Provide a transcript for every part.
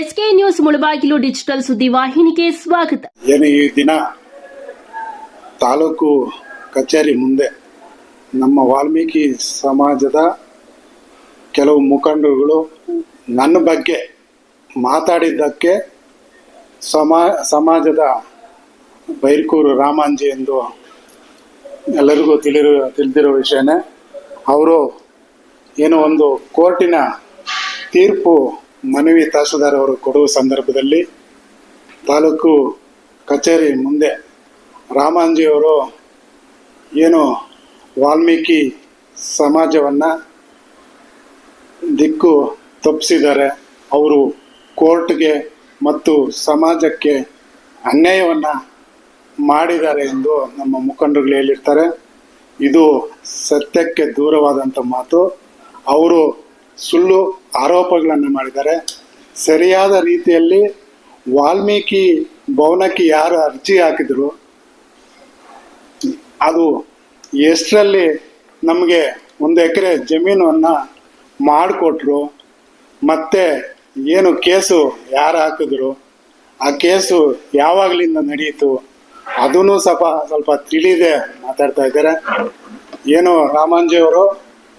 SK news Mulbagal digital ಸುದ್ದಿ ವಾಹಿನಿಗೆ ಸ್ವಾಗತ. ಏನು ಈ ದಿನ ತಾಲೂಕು ಕಚೇರಿ ಮುಂದೆ ನಮ್ಮ ವಾಲ್ಮೀಕಿ ಸಮಾಜದ ಕೆಲವು ಮುಖಂಡರುಗಳು ನನ್ನ ಬಗ್ಗೆ ಮಾತಾಡಿದ್ದಕ್ಕೆ ಸಮಾ, ಸಮಾಜದ ಬೈರ್ಕೂರು ರಾಮಾಂಜಿ ಎಂದು ಎಲ್ಲರಿಗೂ ತಿಳಿರು, ತಿಳಿದಿರೋ ವಿಷಯನೇ. ಅವರು ಏನೋ ಒಂದು ಕೋರ್ಟಿನ ತೀರ್ಪು ಮನವಿ ತಹಸೀಲ್ದಾರ್ ಅವರು ಕೊಡುವ ಸಂದರ್ಭದಲ್ಲಿ ತಾಲೂಕು ಕಚೇರಿ ಮುಂದೆ ರಾಮಾಂಜಿಯವರು ಏನು ವಾಲ್ಮೀಕಿ ಸಮಾಜವನ್ನು ದಿಕ್ಕು ತಪ್ಪಿಸಿದ್ದಾರೆ. ಅವರು ಕೋರ್ಟ್ಗೆ ಮತ್ತು ಸಮಾಜಕ್ಕೆ ಅನ್ಯಾಯವನ್ನು ಮಾಡಿದ್ದಾರೆ ಎಂದು ನಮ್ಮ ಮುಖಂಡರುಗಳು ಹೇಳಿರ್ತಾರೆ. ಇದು ಸತ್ಯಕ್ಕೆ ದೂರವಾದಂಥ ಮಾತು. ಅವರು ಸುಳ್ಳು ಆರೋಪಗಳನ್ನು ಮಾಡಿದ್ದಾರೆ. ಸರಿಯಾದ ರೀತಿಯಲ್ಲಿ ವಾಲ್ಮೀಕಿ ಭವನಕ್ಕೆ ಯಾರು ಅರ್ಜಿ ಹಾಕಿದ್ರು, ಅದು ಎಷ್ಟರಲ್ಲಿ ನಮಗೆ ಒಂದು ಎಕರೆ ಜಮೀನನ್ನು ಮಾಡಿಕೊಟ್ರು, ಮತ್ತೆ ಏನು ಕೇಸು ಯಾರು ಹಾಕಿದ್ರು, ಆ ಕೇಸು ಯಾವಾಗಲಿಂದ ನಡೆಯಿತು ಅದೂ ಸ್ವಲ್ಪ ಸ್ವಲ್ಪ ತಿಳಿದೆ ಮಾತಾಡ್ತಾ ಇದ್ದಾರೆ. ಏನು ರಾಮಾಂಜಿಯವರು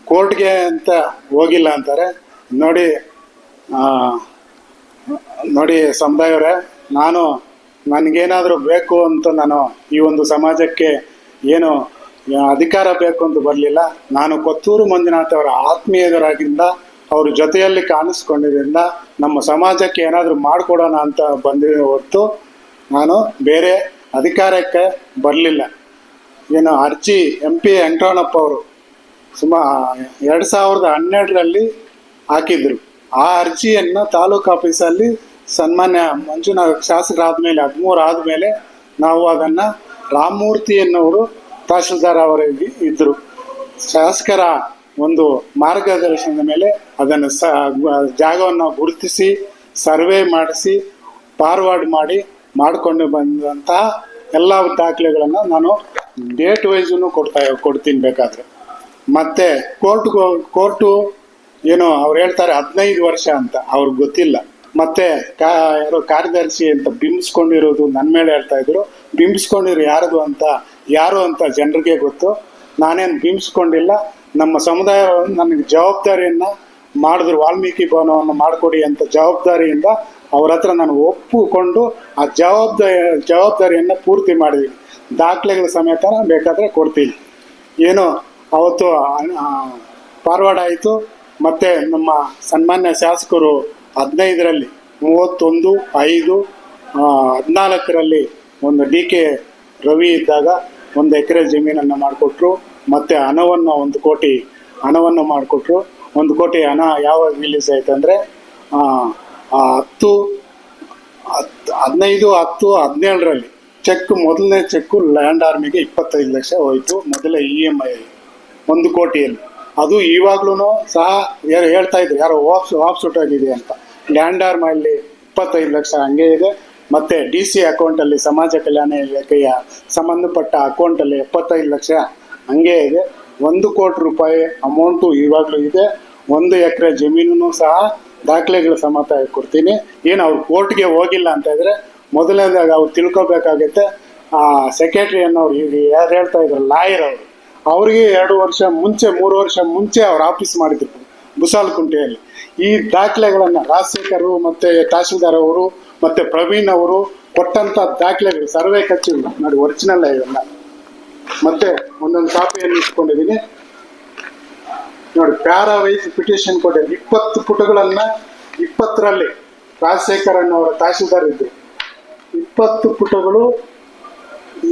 ಕೋರ್ಟ್ಗೆ ಅಂತ ಹೋಗಿಲ್ಲ ಅಂತಾರೆ. ನೋಡಿ ನೋಡಿ ಸಮುದಾಯವರೇ ನಾನು, ನನಗೇನಾದರೂ ಬೇಕು ಅಂತ ನಾನು ಈ ಒಂದು ಸಮಾಜಕ್ಕೆ ಏನು ಅಧಿಕಾರ ಬೇಕು ಅಂತ ಬರಲಿಲ್ಲ. ನಾನು ಕೊತ್ತೂರು ಮಂಜುನಾಥ್ ಅವರ ಆತ್ಮೀಯರಾಗಿಂದ, ಅವ್ರ ಜೊತೆಯಲ್ಲಿ ಕಾಣಿಸ್ಕೊಂಡಿದ್ದರಿಂದ ನಮ್ಮ ಸಮಾಜಕ್ಕೆ ಏನಾದರೂ ಮಾಡಿಕೊಡೋಣ ಅಂತ ಬಂದಿರೋ ಹೊರತು ನಾನು ಬೇರೆ ಅಧಿಕಾರಕ್ಕೆ ಬರಲಿಲ್ಲ. ಏನು ಅರ್ಜಿ ಎಂ ಪಿ ವೆಂಕಟರಮಣಪ್ಪ ಅವರು ಸುಮಾ, ಎರಡು ಸಾವಿರದ ಹನ್ನೆರಡರಲ್ಲಿ ಹಾಕಿದ್ರು. ಆ ಅರ್ಜಿಯನ್ನು ತಾಲೂಕು ಆಫೀಸಲ್ಲಿ ಸನ್ಮಾನ್ಯ ಮಂಜುನಾಥ್ ಶಾಸಕರಾದ್ಮೇಲೆ, ಹದಿಮೂರು ಆದಮೇಲೆ ನಾವು ಅದನ್ನು ರಾಮಮೂರ್ತಿ ಎನ್ನುವರು ತಹಶೀಲ್ದಾರ್ ಅವರಿಗೆ ಇದ್ದರು ಶಾಸಕರ ಒಂದು ಮಾರ್ಗದರ್ಶನದ ಮೇಲೆ ಅದನ್ನು ಸ, ಜಾಗವನ್ನು ಗುರುತಿಸಿ, ಸರ್ವೆ ಮಾಡಿಸಿ, ಫಾರ್ವರ್ಡ್ ಮಾಡಿ ಮಾಡಿಕೊಂಡು ಬಂದಂತಹ ಎಲ್ಲ ದಾಖಲೆಗಳನ್ನು ನಾನು ಡೇಟ್ ವೈಸ್ ಕೊಡ್ತಾ, ಕೊಡ್ತೀನಿ ಬೇಕಾದರೆ. ಮತ್ತೆ ಕೋರ್ಟ್ಗೆ ಕೋರ್ಟು ಏನು ಅವ್ರು ಹೇಳ್ತಾರೆ ಹದಿನೈದು ವರ್ಷ ಅಂತ, ಅವ್ರಿಗೆ ಗೊತ್ತಿಲ್ಲ. ಮತ್ತೆ ಕಾ, ಯಾರೋ ಕಾರ್ಯದರ್ಶಿ ಅಂತ ಬಿಂಬಿಸ್ಕೊಂಡಿರೋದು ನನ್ನ ಮೇಲೆ ಹೇಳ್ತಾ ಇದ್ರು. ಬಿಂಬಿಸ್ಕೊಂಡಿರೋ ಯಾರದು ಅಂತ, ಯಾರು ಅಂತ ಜನರಿಗೆ ಗೊತ್ತು. ನಾನೇನು ಬಿಂಬಿಸ್ಕೊಂಡಿಲ್ಲ. ನಮ್ಮ ಸಮುದಾಯ ನನಗೆ ಜವಾಬ್ದಾರಿಯನ್ನು ಮಾಡಿದ್ರು, ವಾಲ್ಮೀಕಿ ಭವನವನ್ನು ಮಾಡಿಕೊಡಿ ಅಂತ ಜವಾಬ್ದಾರಿಯಿಂದ ಅವ್ರ ಹತ್ರ ನಾನು ಒಪ್ಪಿಕೊಂಡು ಆ ಜವಾಬ್ದಾರಿ ಜವಾಬ್ದಾರಿಯನ್ನು ಪೂರ್ತಿ ಮಾಡಿದ್ವಿ ದಾಖಲೆಗಳ ಸಮೇತ ಬೇಕಾದರೆ ಕೊಡ್ತೀನಿ. ಏನು ಅವತ್ತು ಫಾರ್ವರ್ಡ್ ಆಯಿತು. ಮತ್ತು ನಮ್ಮ ಸನ್ಮಾನ್ಯ ಶಾಸಕರು ಹದಿನೈದರಲ್ಲಿ, ಮೂವತ್ತೊಂದು, ಐದು ಹದಿನಾಲ್ಕರಲ್ಲಿ ಒಂದು ಡಿ ಕೆ ರವಿ ಇದ್ದಾಗ ಒಂದು ಎಕರೆ ಜಮೀನನ್ನು ಮಾಡಿಕೊಟ್ರು. ಮತ್ತು ಹಣವನ್ನು ಒಂದು ಕೋಟಿ, ಹಣವನ್ನು ಮಾಡಿಕೊಟ್ರು. ಒಂದು ಕೋಟಿ ಹಣ ಯಾವಾಗ ರಿಲೀಸ್ ಆಯ್ತು ಅಂದರೆ ಹತ್ತು ಹತ್ತು ಹದಿನೈದು, ಹತ್ತು, ಹದಿನೇಳರಲ್ಲಿ ಚೆಕ್, ಮೊದಲನೇ ಚೆಕ್ಕು ಲ್ಯಾಂಡ್ ಆರ್ಮಿಗೆ ಇಪ್ಪತ್ತೈದು ಲಕ್ಷ ಹೋಯಿತು. ಮೊದಲೇ ಇ ಎಂ ಐ ಒಂದು ಕೋಟಿಯಲ್ಲಿ. ಅದು ಈವಾಗ್ಲೂ ಸಹ ಯಾರು ಹೇಳ್ತಾ ಇದ್ರು, ಯಾರೋ ವಾಪ್ಸ್ ವಾಪ್ಸ್ ಆಗಿದೆ ಅಂತ. ಲ್ಯಾಂಡ್ ಆರ್ಮಲ್ಲಿ ಇಪ್ಪತ್ತೈದು ಲಕ್ಷ ಹಂಗೆ ಇದೆ. ಮತ್ತು ಡಿ ಸಿ ಅಕೌಂಟಲ್ಲಿ ಸಮಾಜ ಕಲ್ಯಾಣ ಇಲಾಖೆಯ ಸಂಬಂಧಪಟ್ಟ ಅಕೌಂಟಲ್ಲಿ ಎಪ್ಪತ್ತೈದು ಲಕ್ಷ ಹಂಗೆ ಇದೆ. ಒಂದು ಕೋಟಿ ರೂಪಾಯಿ ಅಮೌಂಟು ಇವಾಗಲೂ ಇದೆ. ಒಂದು ಎಕರೆ ಜಮೀನು ಸಹ ದಾಖಲೆಗಳ ಸಮೇತ ಕೊಡ್ತೀನಿ. ಏನು ಅವ್ರು ಕೋರ್ಟ್ಗೆ ಹೋಗಿಲ್ಲ ಅಂತ ಇದ್ರೆ ಮೊದಲನೇದಾಗ ಅವ್ರು ತಿಳ್ಕೊಬೇಕಾಗತ್ತೆ. ಆ ಸೆಕ್ರೆಟ್ರಿ ಅನ್ನೋರು ಯಾರು ಹೇಳ್ತಾ ಇದ್ರು ಲಾಯರ್ ಅವರು. ಅವ್ರಿಗೆ ಎರಡು ವರ್ಷ ಮುಂಚೆ, ಮೂರು ವರ್ಷ ಮುಂಚೆ ಅವ್ರು ಆಫೀಸ್ ಮಾಡಿದ್ರು ಬುಸಾಲ್ಕುಂಟೆಯಲ್ಲಿ ಈ ದಾಖಲೆಗಳನ್ನು ರಾಜಶೇಖರ್ ಮತ್ತು ತಹಶೀಲ್ದಾರ್ ಅವರು ಮತ್ತು ಪ್ರವೀಣ್ ಅವರು ಕೊಟ್ಟಂಥ ದಾಖಲೆಗಳು, ಸರ್ವೆ ಕಚ್ಚಿಲ್ಲ ನೋಡಿ ಒರಿಜಿನಲ್ ಇವೆಲ್ಲ. ಮತ್ತೆ ಒಂದೊಂದು ಕಾಪಿಯನ್ನು ಇಟ್ಕೊಂಡಿದ್ದೀನಿ. ನೋಡಿ ಪ್ಯಾರಾ ವೈಸ್ ಪಿಟಿಷನ್ ಕೊಟ್ಟೆ ಇಪ್ಪತ್ತು ಪುಟಗಳನ್ನ ಇಪ್ಪತ್ತರಲ್ಲಿ ರಾಜಶೇಖರ್ ಅನ್ನೋರು ತಹಶೀಲ್ದಾರ್ ಇದ್ರು. ಇಪ್ಪತ್ತು ಪುಟಗಳು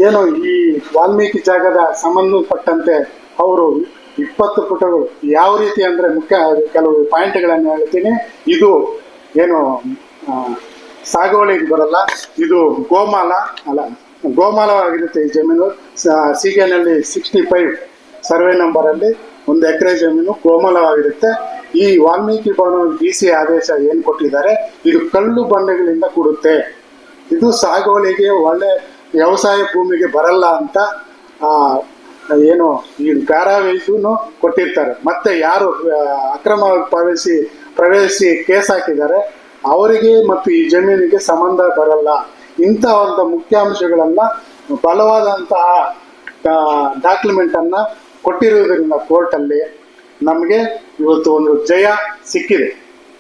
ಏನು ಈ ವಾಲ್ಮೀಕಿ ಜಾಗದ ಸಂಬಂಧಪಟ್ಟಂತೆ ಅವರು ಇಪ್ಪತ್ತು ಪುಟಗಳು. ಯಾವ ರೀತಿ ಅಂದರೆ ಮುಖ್ಯ ಕೆಲವು ಪಾಯಿಂಟ್ಗಳನ್ನು ಹೇಳ್ತೀನಿ. ಇದು ಏನು ಸಾಗುವಳಿಗೆ ಬರಲ್ಲ. ಇದು ಗೋಮಾಲ, ಅಲ್ಲ, ಗೋಮಾಲವಾಗಿರುತ್ತೆ ಈ ಜಮೀನು. ಸೀಗೆನಲ್ಲಿ ಸಿಕ್ಸ್ಟಿ ಫೈವ್ ಸರ್ವೆ ನಂಬರಲ್ಲಿ ಒಂದು ಎಕರೆ ಜಮೀನು ಗೋಮಾಲವಾಗಿರುತ್ತೆ. ಈ ವಾಲ್ಮೀಕಿ ಭವನ ಡಿ ಸಿ ಆದೇಶ ಏನು ಕೊಟ್ಟಿದ್ದಾರೆ? ಇದು ಕಲ್ಲು ಬಂಡೆಗಳಿಂದ ಕೂಡುತ್ತೆ. ಇದು ಸಾಗುವಳಿಗೆ ಒಳ್ಳೆ ವ್ಯವಸಾಯ ಭೂಮಿಗೆ ಬರಲ್ಲ ಅಂತ ಏನು, ಈ ಪ್ಯಾರಾವೇಜುನು ಕೊಟ್ಟಿರ್ತಾರೆ. ಮತ್ತೆ ಯಾರು ಅಕ್ರಮ ಪ್ರವೇಶಿ ಪ್ರವೇಶಿಸಿ ಕೇಸ್ ಹಾಕಿದ್ದಾರೆ, ಅವರಿಗೆ ಮತ್ತು ಈ ಜಮೀನಿಗೆ ಸಂಬಂಧ ಬರಲ್ಲ. ಇಂಥ ಒಂದು ಮುಖ್ಯಾಂಶಗಳನ್ನ ಬಲವಾದಂತಹ ಡಾಕ್ಯುಮೆಂಟ್ ಅನ್ನ ಕೊಟ್ಟಿರುವುದರಿಂದ ಕೋರ್ಟಲ್ಲಿ ನಮಗೆ ಇವತ್ತು ಒಂದು ಜಯ ಸಿಕ್ಕಿದೆ.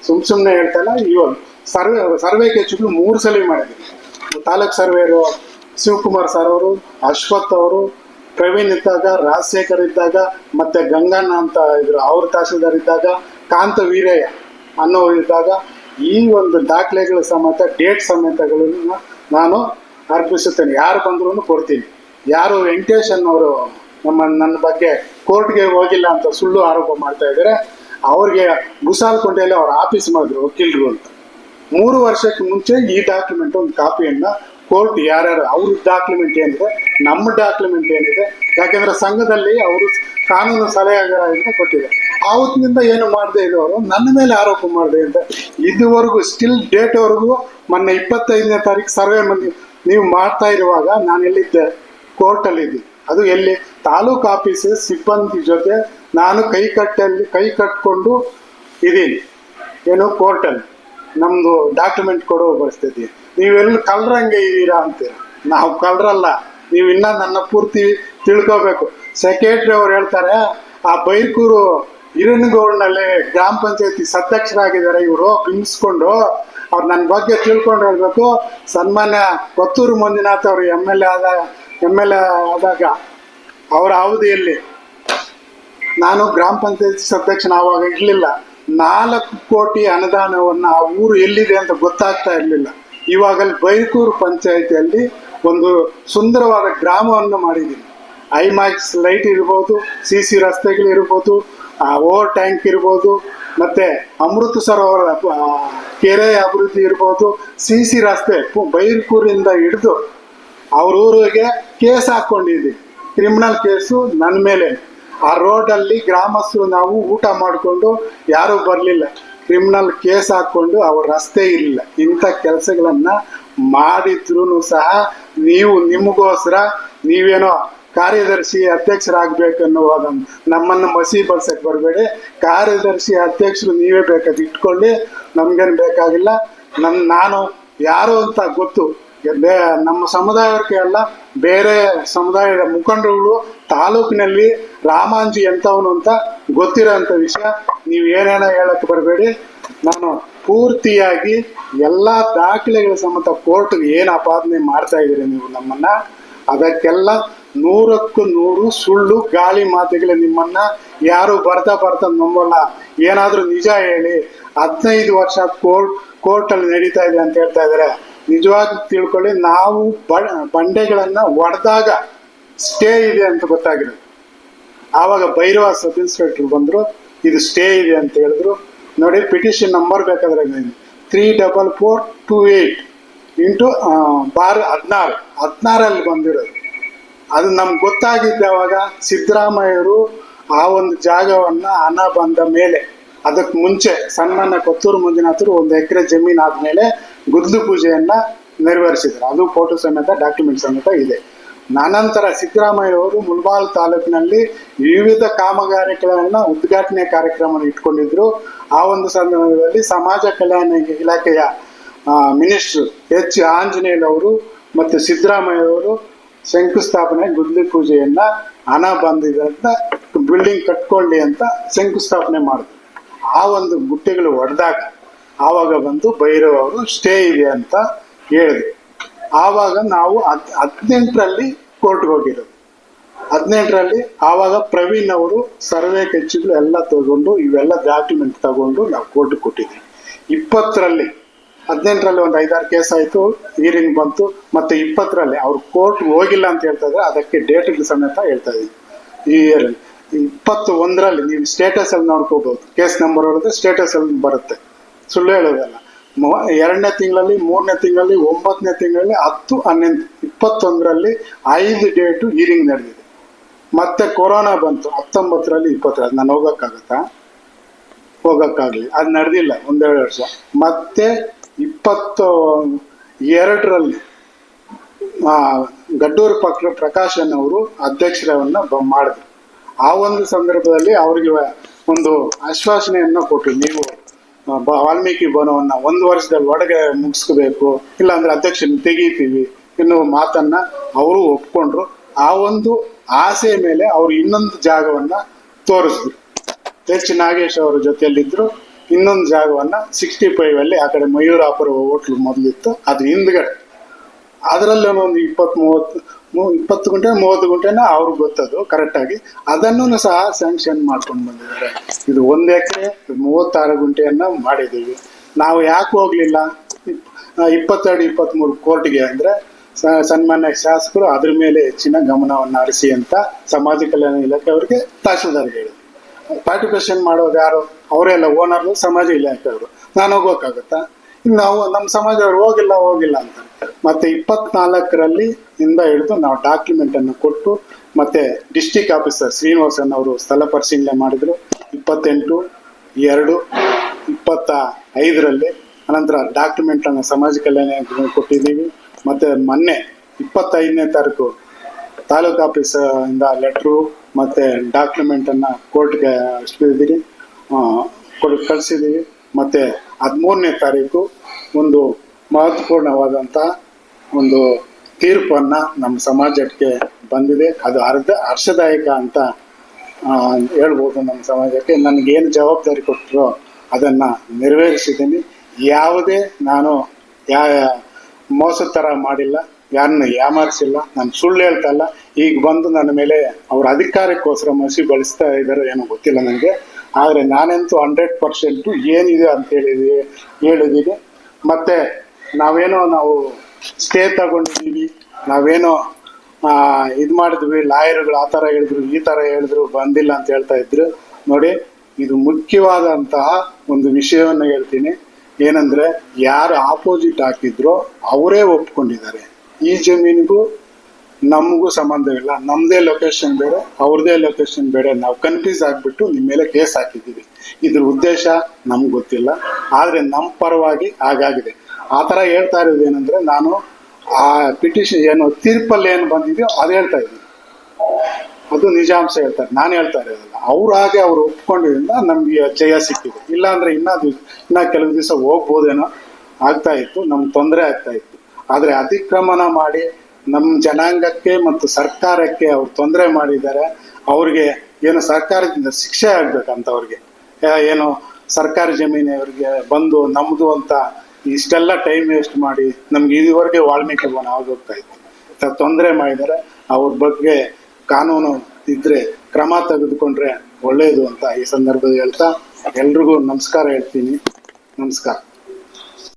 ಸುಮ್ ಸುಮ್ಮನೆ ಹೇಳ್ತಲ್ಲ ಇವತ್ತು ಸರ್ವೆ ಸರ್ವೆ ಕೆಚ್ಚುಗಳು ಮೂರು ಸಲ ಮಾಡಿದ್ವಿ ತಾಲೂಕ್ ಸರ್ವೇರು ಶಿವಕುಮಾರ್ ಸರ್ ಅವರು, ಅಶ್ವಥ್ ಅವರು, ಪ್ರವೀಣ್ ಇದ್ದಾಗ, ರಾಜಶೇಖರ್ ಇದ್ದಾಗ, ಮತ್ತೆ ಗಂಗಣ್ಣ ಅಂತ ಇದ್ರು, ಅವ್ರ ತಹಸೀಲ್ದಾರ್ ಇದ್ದಾಗ, ಕಾಂತ ವೀರಯ್ಯ ಅನ್ನೋ ಇದ್ದಾಗ, ಈ ಒಂದು ದಾಖಲೆಗಳ ಸಮೇತ ಡೇಟ್ ಸಮೇತಗಳನ್ನು ನಾನು ಅರ್ಪಿಸುತ್ತೇನೆ. ಯಾರು ಬಂದ್ರು ಕೊಡ್ತೀನಿ. ಯಾರು ವೆಂಕಟೇಶ್ ಅನ್ನೋರು ನಮ್ಮ, ನನ್ನ ಬಗ್ಗೆ ಕೋರ್ಟ್ಗೆ ಹೋಗಿಲ್ಲ ಅಂತ ಸುಳ್ಳು ಆರೋಪ ಮಾಡ್ತಾ ಇದ್ದಾರೆ. ಅವ್ರಿಗೆ ಗುಸಾಲ್ಕೊಂಡೆಯಲ್ಲಿ ಅವ್ರ ಆಫೀಸ್ ಮಾಡಿದ್ರು, ವಕೀಲರು ಅಂತ. ಮೂರು ವರ್ಷಕ್ಕೆ ಮುಂಚೆ ಈ ಡಾಕ್ಯುಮೆಂಟ್ ಒಂದು ಕಾಪಿಯನ್ನ ಕೋರ್ಟ್ ಯಾರ್ಯಾರು ಅವ್ರ ಡಾಕ್ಯುಮೆಂಟ್ ಏನಿದೆ, ನಮ್ಮ ಡಾಕ್ಯುಮೆಂಟ್ ಏನಿದೆ, ಯಾಕೆಂದ್ರೆ ಸಂಘದಲ್ಲಿ ಅವರು ಕಾನೂನು ಸಲಹೆಗಾರರಿಂದ ಕೊಟ್ಟಿದೆ ಆವತ್ತಿನಿಂದ ಏನು ಮಾಡದೆ ಇದ್ದವರು ನನ್ನ ಮೇಲೆ ಆರೋಪ ಮಾಡಿದೆ ಅಂತ ಇದುವರೆಗೂ ಸ್ಟಿಲ್ ಡೇಟ್ವರೆಗೂ ಮೊನ್ನೆ ಇಪ್ಪತ್ತೈದನೇ ತಾರೀಕು ಸರ್ವೆ ಮಂದಿ, ನೀವು ಮಾಡ್ತಾ ಇರುವಾಗ ನಾನು ಎಲ್ಲಿದ್ದೆ? ಕೋರ್ಟಲ್ಲಿ ಇದ್ದೀನಿ ಅದು ಎಲ್ಲಿ? ತಾಲೂಕು ಆಫೀಸ್ ಸಿಬ್ಬಂದಿ ಜೊತೆ ನಾನು ಕೈ ಕಟ್ಟಲ್ಲಿ, ಕೈ ಕಟ್ಕೊಂಡು ಇದ್ದೀನಿ. ಏನು ಕೋರ್ಟಲ್ಲಿ ನಮ್ದು ಡಾಕ್ಯುಮೆಂಟ್ ಕೊಡೋ ಪರಿಸ್ಥಿತಿ. ನೀವೆಲ್ಲ ಕಲ್ರಂಗೆ ಇದ್ದೀರಾ ಅಂತೀರ ನಾವು ಕಲ್ರಲ್ಲ, ನೀವು ಇನ್ನ ನನ್ನ ಪೂರ್ತಿ ತಿಳ್ಕೋಬೇಕು. ಸೆಕ್ರೆಟ್ರಿ ಅವ್ರು ಹೇಳ್ತಾರೆ, ಆ ಬೈರ್ಕೂರು ಹಿರನಗೌಡ್ನಲ್ಲಿ ಗ್ರಾಮ ಪಂಚಾಯತಿ ಸದಸ್ಯರಾಗಿದ್ದಾರೆ ಇವರು, ಬಿಂಬಿಸ್ಕೊಂಡು ಅವ್ರು ನನ್ನ ಬಗ್ಗೆ ತಿಳ್ಕೊಂಡು ಹೇಳ್ಬೇಕು. ಸನ್ಮಾನ್ಯ ಕೊತ್ತೂರು ಮಂಜುನಾಥ್ ಅವರು ಎಂ ಎಲ್ ಎ ಆದ ಎಂ ಎಲ್ ಎ ಆದಾಗ ಅವರ ಅವಧಿಯಲ್ಲಿ ನಾನು ಗ್ರಾಮ ಪಂಚಾಯತ್ ಸದಸ್ಯನ ಆವಾಗ ಇರಲಿಲ್ಲ. ನಾಲ್ಕು ಕೋಟಿ ಅನುದಾನವನ್ನು ಆ ಊರು ಎಲ್ಲಿದೆ ಅಂತ ಗೊತ್ತಾಗ್ತಾ ಇರಲಿಲ್ಲ. ಇವಾಗಲ್ಲಿ ಬೈಕೂರು ಪಂಚಾಯಿತಿಯಲ್ಲಿ ಒಂದು ಸುಂದರವಾದ ಗ್ರಾಮವನ್ನು ಮಾಡಿದ್ದೀನಿ. ಐಮ್ಯಾಕ್ಸ್ ಲೈಟ್ ಇರ್ಬೋದು, ಸಿ ಸಿ ರಸ್ತೆಗಳಿರ್ಬೋದು ಓವರ್ ಟ್ಯಾಂಕ್ ಇರ್ಬೋದು, ಮತ್ತೆ ಅಮೃತ ಸರೋವರ ಕೆರೆ ಅಭಿವೃದ್ಧಿ ಇರ್ಬೋದು, ಸಿ ಸಿ ರಸ್ತೆ ಬೈರ್ಕೂರಿಂದ ಹಿಡಿದು ಅವ್ರ ಊರಿಗೆ ಕೇಸ್ ಹಾಕ್ಕೊಂಡಿದ್ದೀನಿ ಕ್ರಿಮಿನಲ್ ಕೇಸು ನನ್ನ ಮೇಲೆ ಆ ರೋಡಲ್ಲಿ ಗ್ರಾಮಸ್ಥರು ನಾವು ಊಟ ಮಾಡಿಕೊಂಡು ಯಾರೂ ಬರಲಿಲ್ಲ. ಕ್ರಿಮಿನಲ್ ಕೇಸ್ ಹಾಕ್ಕೊಂಡು ಅವ್ರ ರಸ್ತೆ ಇಲ್ಲ ಇಂಥ ಕೆಲಸಗಳನ್ನು ಮಾಡಿದ್ರು ಸಹ ನೀವು ನಿಮಗೋಸ್ಕರ ನೀವೇನೋ ಕಾರ್ಯದರ್ಶಿ ಅಧ್ಯಕ್ಷರಾಗಬೇಕನ್ನುವಾಗ ನಮ್ಮನ್ನು ಮಸಿ ಬಳ್ಸಕ್ಕೆ ಬರಬೇಡಿ. ಕಾರ್ಯದರ್ಶಿ ಅಧ್ಯಕ್ಷರು ನೀವೇ ಬೇಕಾದ ಇಟ್ಕೊಳ್ಳಿ. ನಮ್ಗೇನು ಬೇಕಾಗಿಲ್ಲ. ನನ್ನ ನಾನು ಯಾರು ಅಂತ ಗೊತ್ತು ನಮ್ಮ ಸಮುದಾಯಕ್ಕೆ ಅಲ್ಲ, ಬೇರೆ ಸಮುದಾಯದ ಮುಖಂಡರುಗಳು ತಾಲೂಕಿನಲ್ಲಿ ರಾಮಾಂಜಿ ಎಂಥವನು ಅಂತ ಗೊತ್ತಿರೋಂಥ ವಿಷಯ. ನೀವು ಏನೇನೋ ಹೇಳಕ್ಕೆ ಬರಬೇಡಿ. ನಾನು ಪೂರ್ತಿಯಾಗಿ ಎಲ್ಲ ದಾಖಲೆಗಳ ಸಮೇತ ಕೋರ್ಟ್ಗೆ ಏನು ಅಪಾದನೆ ಮಾಡ್ತಾ ಇದ್ದೀರಿ ನೀವು ನಮ್ಮನ್ನ, ಅದಕ್ಕೆಲ್ಲ ನೂರಕ್ಕೂ ನೂರು ಸುಳ್ಳು ಗಾಳಿ ಮಾತುಗಳು ನಿಮ್ಮನ್ನ. ಯಾರು ಬರ್ತಾ ಬರ್ತಾ ನಂಬಲ್ಲ. ಏನಾದ್ರೂ ನಿಜ ಹೇಳಿ, ಹದಿನೈದು ವರ್ಷ ಕೋರ್ಟ್, ಕೋರ್ಟಲ್ಲಿ ನಡೀತಾ ಇದೆ ಅಂತ ಹೇಳ್ತಾ ಇದ್ದಾರೆ. ನಿಜವಾಗಿ ತಿಳ್ಕೊಳ್ಳಿ, ನಾವು ಬಂಡೆಗಳನ್ನ ಒಡೆದಾಗ ಸ್ಟೇ ಇದೆ ಅಂತ ಗೊತ್ತಾಗಿರೋದು. ಆವಾಗ ಭೈರವ ಸಬ್ ಇನ್ಸ್ಪೆಕ್ಟರ್ ಬಂದ್ರು, ಇದು ಸ್ಟೇ ಇದೆ ಅಂತ ಹೇಳಿದ್ರು. ನೋಡಿ, ಪಿಟಿಷನ್ ನಂಬರ್ ಬೇಕಾದ್ರೆ three double four two eight into bar ಹದಿನಾರು. ಹದಿನಾರಲ್ಲಿ ಬಂದಿರೋದು. ಅದು ನಮ್ಗೆ ಗೊತ್ತಾಗಿದ್ದಾವಾಗ ಸಿದ್ದರಾಮಯ್ಯರು ಆ ಒಂದು ಜಾಗವನ್ನ ಹಣ ಬಂದ ಮೇಲೆ ಅದಕ್ಕೆ ಮುಂಚೆ ಸಣ್ಣ ಕೊತ್ತೂರು ಮಂಜುನಾಥರು ಒಂದು ಎಕರೆ ಜಮೀನು ಆದ್ಮೇಲೆ ಗುದ್ಲು ಪೂಜೆಯನ್ನ ನೆರವೇರಿಸಿದ್ರು. ಅದು ಫೋಟೋ ಸಮೇತ ಡಾಕ್ಯುಮೆಂಟ್ ಸಮೇತ ಇದೆ. ನಾನಂತರ ಸಿದ್ದರಾಮಯ್ಯ ಅವರು ಮುಲ್ಬಾಲ್ ತಾಲೂಕಿನಲ್ಲಿ ವಿವಿಧ ಕಾಮಗಾರಿಗಳನ್ನ ಉದ್ಘಾಟನೆ ಕಾರ್ಯಕ್ರಮ ಇಟ್ಕೊಂಡಿದ್ರು. ಆ ಒಂದು ಸಂದರ್ಭದಲ್ಲಿ ಸಮಾಜ ಕಲ್ಯಾಣ ಇಲಾಖೆಯ ಮಿನಿಸ್ಟರ್ ಎಚ್. ಆಂಜನೇಯರವರು ಮತ್ತು ಸಿದ್ದರಾಮಯ್ಯ ಅವರು ಶಂಕುಸ್ಥಾಪನೆ ಗುದ್ಲಿ ಪೂಜೆಯನ್ನ ಹಣ ಬಂದಿದ್ದಂತ ಬಿಲ್ಡಿಂಗ್ ಕಟ್ಕೊಳ್ಳಿ ಅಂತ ಶಂಕುಸ್ಥಾಪನೆ ಮಾಡಿದ್ರು. ಆ ಒಂದು ಗುಟ್ಟೆಗಳು ಒಡೆದಾಗ ಆವಾಗ ಬಂದು ಭೈರವ್ ಅವರು ಸ್ಟೇ ಇದೆ ಅಂತ ಹೇಳಿದ್ರು. ಆವಾಗ ನಾವು ಹದ್, ಹದಿನೆಂಟರಲ್ಲಿ ಕೋರ್ಟ್ಗೆ ಹೋಗಿರೋದು ಹದಿನೆಂಟರಲ್ಲಿ ಆವಾಗ ಪ್ರವೀಣ್ ಅವರು ಸರ್ವೆ ಕಚ್ಚಿಗಳು ಎಲ್ಲ ತಗೊಂಡು, ಇವೆಲ್ಲ ಡಾಕ್ಯುಮೆಂಟ್ ತಗೊಂಡು ನಾವು ಕೋರ್ಟ್ ಕೊಟ್ಟಿದ್ವಿ. ಇಪ್ಪತ್ತರಲ್ಲಿ, ಹದಿನೆಂಟರಲ್ಲಿ ಒಂದು ಐದಾರು ಕೇಸ್ ಆಯಿತು ಹೀರಿಂಗ್ ಬಂತು, ಮತ್ತೆ ಇಪ್ಪತ್ತರಲ್ಲಿ ಅವ್ರು ಕೋರ್ಟ್ ಹೋಗಿಲ್ಲ ಅಂತ ಹೇಳ್ತಾ ಇದ್ರೆ ಅದಕ್ಕೆ ಡೇಟ್ಗೆ ಸಮೇತ ಹೇಳ್ತಾ ಇದ್ವಿ, ಈ ಇಯರ್ ಇಪ್ಪತ್ತು ಒಂದರಲ್ಲಿ ನೀವು ಸ್ಟೇಟಸ್ ಅಲ್ಲಿ ನೋಡ್ಕೋಬಹುದು ಕೇಸ್ ನಂಬರ್ ಹೊಡೆದ್ರೆ ಸ್ಟೇಟಸ್ ಅಲ್ಲಿ ಬರುತ್ತೆ. ಸುಳ್ಳು ಹೇಳೋದಲ್ಲ. ಎರಡನೇ ತಿಂಗಳಲ್ಲಿ, ಮೂರನೇ ತಿಂಗಳಲ್ಲಿ ಒಂಬತ್ತನೇ ತಿಂಗಳಲ್ಲಿ, ಹತ್ತು ಹನ್ನೊಂದು ಇಪ್ಪತ್ತೊಂದರಲ್ಲಿ ಐದು ಡೇಟು ಹೀರಿಂಗ್ ನಡೆದಿದೆ. ಮತ್ತೆ ಕೊರೋನಾ ಬಂತು. ಹತ್ತೊಂಬತ್ತರಲ್ಲಿ ಇಪ್ಪತ್ತರ ನಾನು ಹೋಗೋಕ್ಕಾಗತ್ತಾ? ಹೋಗೋಕ್ಕಾಗಲಿ. ಅದು ನಡೆದಿಲ್ಲ ಒಂದೆರಡು ವರ್ಷ. ಮತ್ತೆ ಇಪ್ಪತ್ತು ಎರಡರಲ್ಲಿ ಗಡ್ಡೂರು ಪಕ್ಕ ಪ್ರಕಾಶನ್ ಅವರು ಅಧ್ಯಕ್ಷರವನ್ನ ಮಾಡಿದ್ರು. ಆ ಒಂದು ಸಂದರ್ಭದಲ್ಲಿ ಅವರಿಗೆ ಒಂದು ಆಶ್ವಾಸನೆಯನ್ನು ಕೊಟ್ಟು ನೀವು ವಾಲ್ಮೀಕಿ ಭವನವನ್ನ ಒಂದು ವರ್ಷದಲ್ಲಿ ಒಳಗೆ ಮುಗಿಸ್ಕೋಬೇಕು, ಇಲ್ಲಾಂದ್ರೆ ಅಧ್ಯಕ್ಷನ ತೆಗೀತೀವಿ ಎನ್ನುವ ಮಾತನ್ನ ಅವರು ಒಪ್ಕೊಂಡ್ರು. ಆ ಒಂದು ಆಸೆ ಮೇಲೆ ಅವರು ಇನ್ನೊಂದು ಜಾಗವನ್ನ ತೋರಿಸಿದ್ರು. ಎಚ್ ನಾಗೇಶ್ ಅವರ ಜೊತೆಯಲ್ಲಿದ್ದರು ಇನ್ನೊಂದು ಜಾಗವನ್ನ ಸಿಕ್ಸ್ಟಿ ಫೈವ್ ಅಲ್ಲಿ ಆ ಕಡೆ ಮಯೂರಾಪುರ ಹೋಟ್ಲು ಮೊದಲಿತ್ತು. ಅದು ಹಿಂದ್ಗಡೆ. ಅದರಲ್ಲಿ ಒಂದು ಇಪ್ಪತ್ತು ಮೂವತ್ತು ಇಪ್ಪತ್ತು ಗುಂಟೆ, ಮೂವತ್ತು ಗುಂಟೆನ ಅವ್ರಿಗೆ ಗೊತ್ತದು ಕರೆಕ್ಟಾಗಿ ಅದನ್ನು ಸಹ ಸ್ಯಾಂಕ್ಷನ್ ಮಾಡ್ಕೊಂಡು ಬಂದಿದ್ದಾರೆ. ಇದು ಒಂದು ಎಕರೆ ಮೂವತ್ತಾರು ಗುಂಟೆಯನ್ನು ಮಾಡಿದ್ದೀವಿ. ನಾವು ಯಾಕೆ ಹೋಗಲಿಲ್ಲ? ಇಪ್ಪತ್ತೆರಡು, ಇಪ್ಪತ್ತ್ಮೂರು ಕೋರ್ಟ್ಗೆ ಅಂದ್ರೆ ಸನ್ಮಾನ್ಯ ಶಾಸಕರು ಅದ್ರ ಮೇಲೆ ಹೆಚ್ಚಿನ ಗಮನವನ್ನು ಆರಿಸಿ ಅಂತ ಸಮಾಜ ಕಲ್ಯಾಣ ಇಲಾಖೆ ಅವರಿಗೆ ತಹಶೀಲ್ದಾರ್ ಹೇಳಿದ್ರು. ಪಾರ್ಟಿಪೇಷನ್ ಮಾಡೋದು ಯಾರು? ಅವರೆಲ್ಲ ಓನರ್ ಸಮಾಜ ಇಲಾಖೆಯವರು ನಾನು ಹೋಗೋಕ್ಕಾಗತ್ತಾ? ನಾವು ನಮ್ಮ ಸಮಾಜದವ್ರು ಹೋಗಿಲ್ಲ ಹೋಗಿಲ್ಲ ಅಂತ. ಮತ್ತೆ ಇಪ್ಪತ್ನಾಲ್ಕರಲ್ಲಿ ಇಂದ ಹಿಡಿದು ನಾವು ಡಾಕ್ಯುಮೆಂಟ್ ಅನ್ನು ಕೊಟ್ಟು, ಮತ್ತೆ ಡಿಸ್ಟಿಕ್ ಆಫೀಸರ್ ಶ್ರೀನಿವಾಸನ್ ಅವರು ಸ್ಥಳ ಪರಿಶೀಲನೆ ಮಾಡಿದ್ರು. ಇಪ್ಪತ್ತೆಂಟು, ಎರಡು ಇಪ್ಪತ್ತ ಐದರಲ್ಲಿ ಅನಂತರ ಡಾಕ್ಯುಮೆಂಟ್ ಅನ್ನು ಸಮಾಜ ಕಲ್ಯಾಣ ಕೊಟ್ಟಿದ್ದೀವಿ. ಮತ್ತೆ ಮೊನ್ನೆ ಇಪ್ಪತ್ತೈದನೇ ತಾರೀಕು ತಾಲೂಕು ಆಫೀಸ್ ಇಂದ ಲೆಟ್ರು ಮತ್ತೆ ಡಾಕ್ಯುಮೆಂಟ್ ಅನ್ನ ಕೋರ್ಟ್ಗೆ ಕಳಿಸಿದ್ದೀವಿ. ಮತ್ತೆ ಹದಿಮೂರನೇ ತಾರೀಕು ಒಂದು ಮಹತ್ವಪೂರ್ಣವಾದಂಥ ಒಂದು ತೀರ್ಪನ್ನ ನಮ್ಮ ಸಮಾಜಕ್ಕೆ ಬಂದಿದೆ. ಅದು ಅರ್ಧ, ಹರ್ಷದಾಯಕ ಅಂತ ಹೇಳ್ಬೋದು ನಮ್ಮ ಸಮಾಜಕ್ಕೆ. ನನಗೇನು ಜವಾಬ್ದಾರಿ ಕೊಟ್ಟರೋ ಅದನ್ನು ನೆರವೇರಿಸಿದ್ದೀನಿ. ಯಾವುದೇ ನಾನು ಯಾ, ಮೋಸ ಥರ ಮಾಡಿಲ್ಲ, ಯಾರನ್ನು ಯಾಮಾರಿಸಿಲ್ಲ, ನಾನು ಸುಳ್ಳು ಹೇಳ್ತಾ ಇಲ್ಲ. ಈಗ ಬಂದು ನನ್ನ ಮೇಲೆ ಅವ್ರ ಅಧಿಕಾರಕ್ಕೋಸ್ಕರ ಮಸಿ ಬಳಸ್ತಾ ಇದ್ದಾರೆ ಏನೋ ಗೊತ್ತಿಲ್ಲ ನನಗೆ. ಆದರೆ ನಾನಂತೂ ಹಂಡ್ರೆಡ್ ಪರ್ಸೆಂಟು ಏನಿದೆ ಅಂತ ಹೇಳಿದೀವಿ ಹೇಳಿದ್ದೀನಿ ಮತ್ತೆ ನಾವೇನೋ ನಾವು ಸ್ಟೇ ತಗೊಂಡಿದ್ದೀವಿ ನಾವೇನೋ ಇದು ಮಾಡಿದ್ವಿ, ಲಾಯರ್ಗಳು ಆ ಥರ ಹೇಳಿದ್ರು, ಈ ಥರ ಹೇಳಿದ್ರು, ಬಂದಿಲ್ಲ ಅಂತ ಹೇಳ್ತಾ ಇದ್ರು. ನೋಡಿ, ಇದು ಮುಖ್ಯವಾದಂತಹ ಒಂದು ವಿಷಯವನ್ನು ಹೇಳ್ತೀನಿ. ಏನಂದ್ರೆ, ಯಾರು ಆಪೋಸಿಟ್ ಹಾಕಿದ್ರೋ, ಅವರೇ ಒಪ್ಕೊಂಡಿದ್ದಾರೆ. ಈ ಜಮೀನಿಗೂ ನಮಗೂ ಸಂಬಂಧವಿಲ್ಲ. ನಮ್ಮದೇ ಲೊಕೇಶನ್ ಬೇರೆ, ಅವ್ರದೇ ಲೊಕೇಶನ್ ಬೇರೆ. ನಾವು ಕನ್ಫ್ಯೂಸ್ ಆಗಿಬಿಟ್ಟು ನಿಮ್ಮ ಮೇಲೆ ಕೇಸ್ ಹಾಕಿದ್ದೀವಿ. ಇದ್ರ ಉದ್ದೇಶ ನಮ್ಗೆ ಗೊತ್ತಿಲ್ಲ. ಆದರೆ ನಮ್ಮ ಪರವಾಗಿ ಹಾಗಾಗಿದೆ. ಆ ಥರ ಹೇಳ್ತಾ ಇರೋದು ಏನಂದ್ರೆ, ನಾನು ಆ ಪಿಟಿಷನ್ ಏನು ತೀರ್ಪಲ್ಲಿ ಏನು ಬಂದಿದೆಯೋ ಅದು ಹೇಳ್ತಾ ಇದ್ದೀನಿ. ಅದು ನಿಜಾಂಶ ಹೇಳ್ತಾರೆ. ನಾನು ಹೇಳ್ತಾ ಇರೋದಿಲ್ಲ. ಅವ್ರು ಹಾಗೆ ಅವ್ರು ಒಪ್ಕೊಂಡಿದ್ರಿಂದ ನಮಗೆ ಜಯ ಸಿಕ್ಕಿದೆ. ಇಲ್ಲ ಅಂದ್ರೆ ಇನ್ನ ಇನ್ನ ಕೆಲವು ದಿವಸ ಹೋಗ್ಬೋದೇನೋ ಆಗ್ತಾ ಇತ್ತು. ನಮ್ಗೆ ತೊಂದರೆ ಆಗ್ತಾ ಇತ್ತು. ಆದ್ರೆ ಅತಿಕ್ರಮಣ ಮಾಡಿ ನಮ್ಮ ಜನಾಂಗಕ್ಕೆ ಮತ್ತು ಸರ್ಕಾರಕ್ಕೆ ಅವ್ರು ತೊಂದರೆ ಮಾಡಿದ್ದಾರೆ, ಅವ್ರಿಗೆ ಏನು ಸರ್ಕಾರದಿಂದ ಶಿಕ್ಷೆ ಆಗ್ಬೇಕಂತ ಅವ್ರಿಗೆ ಏನು ಸರ್ಕಾರಿ ಜಮೀನು ಅವ್ರಿಗೆ ಬಂದು ನಮ್ಮದು ಅಂತ ಇಷ್ಟೆಲ್ಲ ಟೈಮ್ ವೇಸ್ಟ್ ಮಾಡಿ ನಮ್ಗೆ ಇದುವರೆಗೆ ವಾಲ್ಮೀಕಿ ಭವನ ಆಗೋಗ್ತಾ ಇತ್ತು. ತೊಂದರೆ ಮಾಡಿದ್ದಾರೆ, ಅವ್ರ ಬಗ್ಗೆ ಕಾನೂನು ಇದ್ರೆ ಕ್ರಮ ತೆಗೆದುಕೊಂಡ್ರೆ ಒಳ್ಳೆಯದು ಅಂತ ಈ ಸಂದರ್ಭದಲ್ಲಿ ಹೇಳ್ತಾ ಎಲ್ರಿಗೂ ನಮಸ್ಕಾರ ಹೇಳ್ತೀನಿ. ನಮಸ್ಕಾರ.